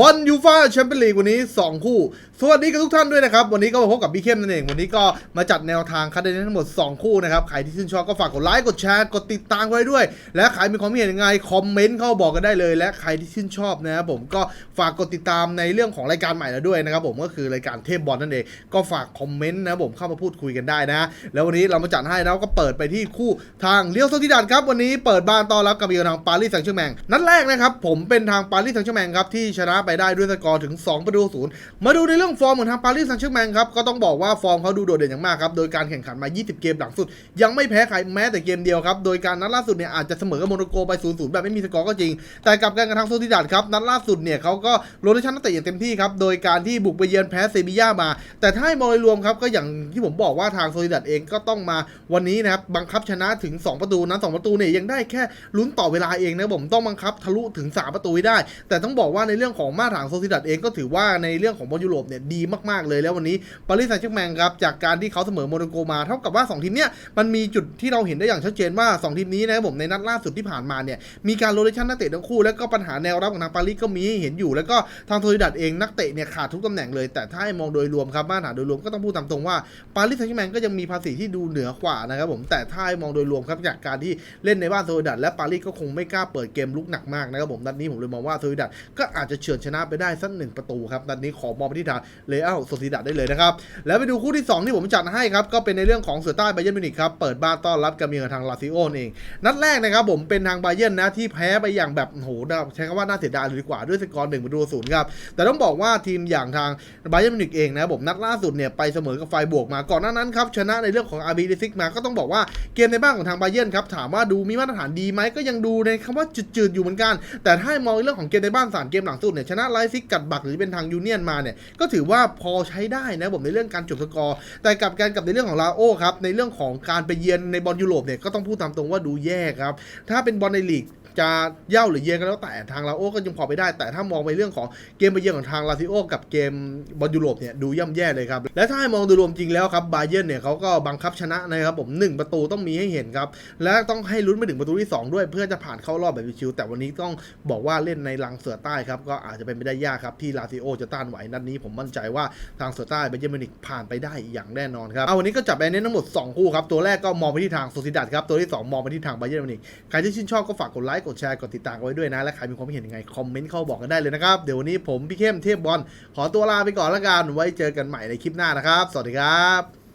บอลยูฟ่าแชมเปี้ยนลีกวันนี้ 2 คู่ สวัสดีกับทุกท่านด้วยนะครับ วันนี้ก็มาพบกับพี่เข้มนั่นเอง วันนี้ก็มาจัดแนวทางคัดเลือกทั้งหมด 2 คู่นะครับ ใครที่ชื่นชอบก็ฝากกดไลค์กดแชร์กดติดตามไว้ด้วย และใครมีความเห็นยังไง คอมเมนต์เข้าบอกกันได้เลย และใครที่ชื่นชอบนะครับผมก็ฝากกดติดตามในเรื่องของรายการใหม่แล้วด้วยนะครับผมก็คือรายการเทพบอลนั่นเองก็ฝากคอมเมนต์นะครับผมเข้ามาพูดคุยกันได้นะแล้ววันนี้เรามาจัดให้แล้วก็เปิดไปที่คู่ทางเลี้ยวโซติดันครับวันนี้เปิดบ้านต้อนรับกับอีกทางปารีสแซงต์แชร์แมงนัดแรกนะครับผมเป็นทางปารีสแซงต์แชร์แมงครับที่ชนะไปได้ด้วยสกอร์ถึง2ประตูศูนย์มาดูในเรื่องฟอร์มของทางปารีสแซงต์แชร์แมงครับก็ต้องบอกว่าฟอร์มเขาดูโดดเด่นอย่างมากครับโดยการแข่งขันมา 20 เกมหลังสุด ยังไม่แพ้ใครแม้แต่เกมเดียวครับโดยการนัดล่าสุดเนี่ยอาจจะเสมอกับโมร็อกโกไป0-0แบบไม่มีสกอร์ก็จริง แต่กับกันกับทางโซติดัดครับนัดล่าสุดเนี่ยเขาก็โรเตชันนักเตะอย่างเต็มที่ครับโดยการที่บุกไปเยือนแพ้เซบีย่ามา แต่ถ้าให้มองโดยรวมครับก็อย่างที่ผมบอกว่าทางโซติดัดเองก็ต้องมาวันนี้นะครับบังคับชนะถึง 2 ประตูนั้น2ประตูเนี่ยยังได้แค่ลุ้นต่อเวลาเองนะผมต้องบังคับทะลุถึง 3 ประตูได้ แต่ต้องบอกว่าในเรื่องของมาตรฐานโซติดัดเองก็ถือว่าในเรื่องของบอลยุโรปเนี่ยดีมากๆเลยแล้ววันนี้ปารีสแซงต์แชร์แมงครับจากการที่เขาเสมอโมร็อกโกมาเท่ากับว่า 2 ทีมเนี่ยมันมีจุดที่เราเห็นได้อย่างชัดเจนว่า 2 ทีมนี้นะครับผมในนัดล่าสุดที่ผ่านมาเนี่ยมีการโรเตชันนักเตะทั้งคู่ แล้วก็ปัญหาแนวรับของทางปารีสก็มีเห็นอยู่ แล้วก็ทางโซลิดัดเองนักเตะเนี่ยขาดทุกตำแหน่งเลย แต่ถ้าให้มองโดยรวมครับมาตรฐานโดยรวมก็ต้องพูดตามตรงว่าปารีสแซงต์แชร์แมงก็ยังมีภาษีที่ดูเหนือกว่านะครับผมแต่ถ้าให้มองโดยรวมครับจากการที่เล่นในบ้านโซลิดัดและปารีสก็คงไม่กล้าเปิดเกมลุกหนักมากนะครับผมนัดนี้ผมเลยมองว่าโซลิดัดก็อาจจะเฉือนชนะไปได้สักหนึ่งประตูครับนัดนี้ขอมองไปที่ทางเลอัลโซลิดัดได้เลยนะครับ แล้วไปดูคู่ที่ 2 ที่ผมจัดให้ครับ ก็เป็นในเรื่องของเสือใต้ไบเยร์นมิวนิกครับ เปิดบ้านต้อนรับกับเมียทางลาซิโอเอง นัดแรกนะครับผมเป็นทางไบเยร์นนะที่แพ้ไปอย่างแบบโหใช้คำว่าน่าเสียดายเลยดีกว่าด้วยสกอร์หนึ่งประตูศูนย์ครับแต่ต้องบอกว่าทีมอย่างทางไบเยร์นมิวนิกเองนะครับผมนัดล่าสุดเนี่ยไปเสมอกับไฟบวกมาก่อนหน้านั้นครับชนะในเรื่องของอาร์บีดิซิกมาก็ต้องบอกว่าเกมในบ้านของทางไบเยร์นครับถามว่าดูมีมาตรฐานดีไหมก็ยังดูในคำว่าจืดๆอยู่เหมือนกัน แต่ถ้ามองเรื่องของเกมในบ้านสามเกมหลังสุดเนี่ยชนะไลฟ์ซิกกัดบักหรือเป็นทางยูเนียนมาเนี่ยก็ถือว่าพอใช้ได้นะผมในเรื่องการจบสกอร์แต่กับกันกับในเรื่องของลาโอครับในเรื่องของการไปเยือนในบอลยุโรปเนี่ยก็ต้องพูดตามตรงว่าดูแย่ครับถ้าเป็นบอลในลีกจะเย่าหรือเยือนก็แล้วแต่ทางลาโอก็ยังพอไปได้ แต่ถ้ามองไปเรื่องของเกมไปเยือนของทางลาซิโอกับเกมบอลยุโรปเนี่ยดูย่ำแย่เลยครับ และถ้าให้มองโดยรวมจริงแล้วครับบาเยิร์นเนี่ยเขาก็บังคับชนะนะครับผมหนึ่งประตูต้องมีให้เห็นครับ และต้องให้ลุ้นไปถึงประตูที่ 2 ด้วยเพื่อจะผ่านเข้ารอบแบบชิวแต่วันนี้ต้องบอกว่าเล่นในลังเสือใต้ครับก็อาจจะเป็นไปได้ยากครับที่ลาซิโอจะต้านไหวนัดนี้ผมมั่นใจว่าทางเสือใต้ไบเยิร์นมินิกผ่านไปได้อย่างแน่นอนครับเอาวันนี้ก็จับไปเน้นทั้งหมด 2 คู่ครับ ตัวแรกก็มองไปที่ทางโซซิดัดครับ ตัวที่ 2 มองไปที่ทางไบเยิร์มินิกใครที่ชื่นชอบก็ฝากกดไลค์กดแชร์กดติดตามกันไว้ด้วยนะ และใครมีความเห็นยังไงคอมเมนต์เข้าบอกกันได้เลยนะครับเดี๋ยววันนี้ผมพี่เข้มเทพบอลขอตัวลาไปก่อนละกันไว้เจอกันใหม่ในคลิปหน้านะครับ สวัสดีครับ